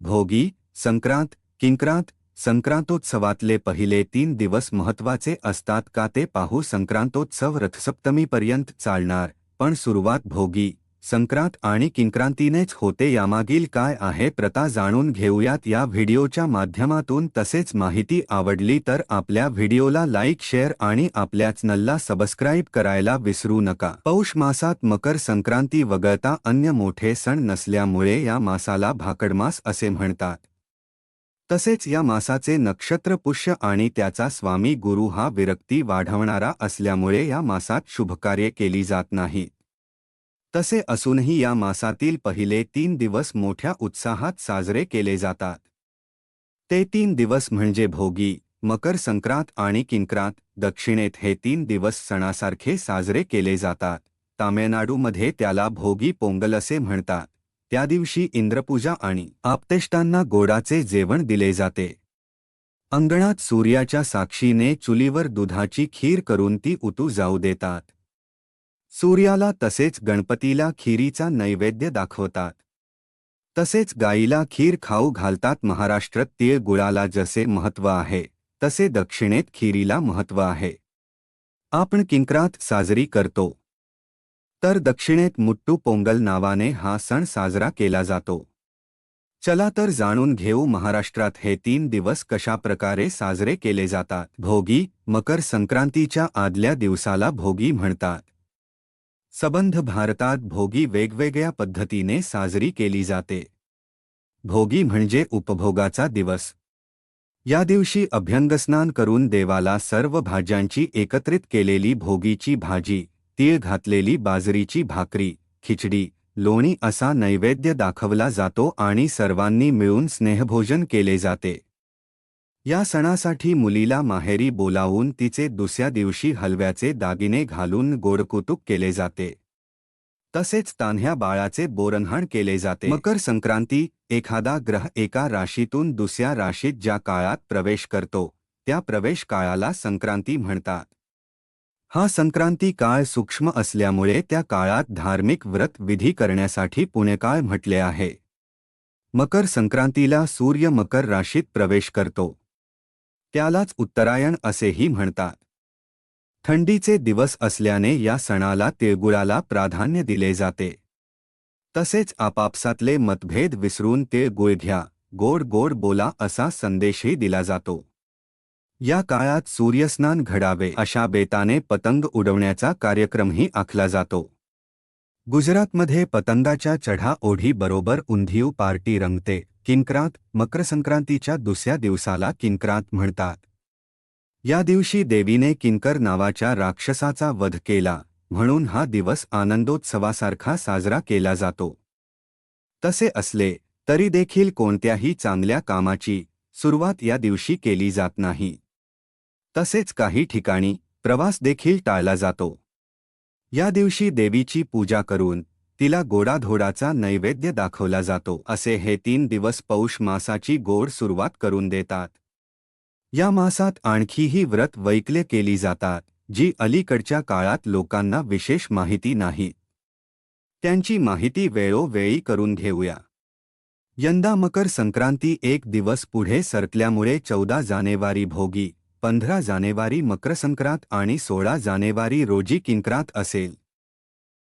भोगी संक्रांत किंक्रांत संक्रांतोत्सवातले पहिले तीन दिवस महत्त्वाचे असतात का ते पाहू संक्रांतोत्सव रथसप्तमीपर्यंत चालणार पण सुरुवात भोगी संक्रांत आणि किंक्रांतीनेच होते यामागील काय आहे प्रथा जाणून घेऊयात. या व्हिडिओच्या माध्यमातून तसेच माहिती आवडली तर आपल्या व्हिडिओला लाईक शेअर आणि आपल्या चॅनलला सबस्क्राईब करायला विसरू नका. पौष मासात मकर संक्रांती वगळता अन्य मोठे सण नसल्यामुळे या मासाला भाकडमास असे म्हणतात. तसेच या मासाचे नक्षत्र पुष्य आणि त्याचा स्वामी गुरु हा विरक्ती वाढवणारा असल्यामुळे या मासात शुभकार्ये केली जात नाहीत तसे असूनही या मासातील पहिले तीन दिवस मोठ्या उत्साहात साजरे केले जातात. ते तीन दिवस म्हणजे भोगी मकर संक्रांत आणि किंक्रांत दक्षिणेत हे तीन दिवस सणासारखे साजरे केले जातात. तामिळनाडूमध्ये त्याला भोगी पोंगल असे म्हणतात. त्या दिवशी इंद्रपूजा आणि आपतेष्टांना गोडाचे जेवण दिले जाते. अंगणात सूर्याच्या साक्षीने चुलीवर दुधाची खीर करून ती उतू जाऊ देतात. सूर्याला तसेच गणपतीला खीरीचा नैवेद्य दाखवतात. तसेच गाईला खीर खाऊ घालतात. महाराष्ट्रात तीळ गुळाला जसे महत्त्व आहे तसे दक्षिणेत खीरीला महत्त्व आहे. आपण किंकरात साजरी करतो. तर दक्षिणेत मुट्टू पोंगल नावाने हा सण साजरा केला जातो. चला तर जाणून घेऊ महाराष्ट्रात हे तीन दिवस कशा प्रकारे साजरे केले जातात. भोगी मकर संक्रांतीच्या आदल्या दिवसाला भोगी म्हणतात. सबंध भारतात भोगी वेगवेगळ्या पद्धतीने साजरी केली जाते. भोगी म्हणजे उपभोगाचा दिवस. या दिवशी अभ्यंगस्नान करून देवाला सर्व भाज्यांची एकत्रित केलेली भोगीची भाजी तीळ घातलेली बाजरीची भाकरी खिचडी लोणी असा नैवेद्य दाखवला जातो आणि सर्वांनी मिळून स्नेहभोजन केले जाते. या सणासाठी मुलीला माहेरी बोलावून तिचे दुसऱ्या दिवशी हलव्याचे दागिने घालून गोडकुतुक केले जाते. तसेच तान्ह्या बाळाचे बोरन्हाण केले जाते. मकर संक्रांती एखादा ग्रह एका राशीतून दुसऱ्या राशीत ज्या काळात प्रवेश करतो त्या प्रवेश काळाला संक्रांती म्हणतात. हा संक्रांती काळ सूक्ष्म असल्यामुळे त्या काळात धार्मिक व्रत विधी करण्यासाठी पुणेकाळ म्हटले आहे. मकर संक्रांतीला सूर्य मकर राशीत प्रवेश करतो. त्यालाच उत्तरायण असेही म्हणतात. थंडीचे दिवस असल्याने या सणाला तिळगुळाला प्राधान्य दिले जाते. तसेच आपापसातले मतभेद विसरून तिळगुळ घ्या गोड गोड बोला असा संदेशही दिला जातो. या काळात सूर्यस्नान घडावे अशा बेताने पतंग उडवण्याचा कार्यक्रमही आखला जातो. गुजरातमध्ये पतंगाच्या चढा ओढी बरोबर उंधीव पार्टी रंगते. किंक्रांत मकर संक्रांतीच्या दुसऱ्या दिवसाला किंक्रांत म्हणतात. या दिवशी देवीने किंकर नावाच्या राक्षसाचा वध केला म्हणून हा दिवस आनंदोत्सवासारखा साजरा केला जातो. तसे असले तरी देखील कोणत्याही चांगल्या कामाची सुरुवात या दिवशी केली जात नाही. तसेच काही ठिकाणी प्रवास देखील टाळला जातो. या दिवशी देवीची पूजा करून तिला गोडाधोडाचा नैवेद्य दाखवला जातो असे हे तीन दिवस पौष मासाची गोड सुरुवात करून देतात. या मासात आणखीही व्रत वैकले केली जातात जी अलीकडच्या काळात लोकांना विशेष माहिती नाही. त्यांची माहिती वेळोवेळी करून घेऊया. यंदा मकर संक्रांती एक दिवस पुढे सरकल्यामुळे चौदा जानेवारी भोगी पंधरा जानेवारी मकर संक्रांत आणि सोळा जानेवारी रोजी किंक्रांत असेल.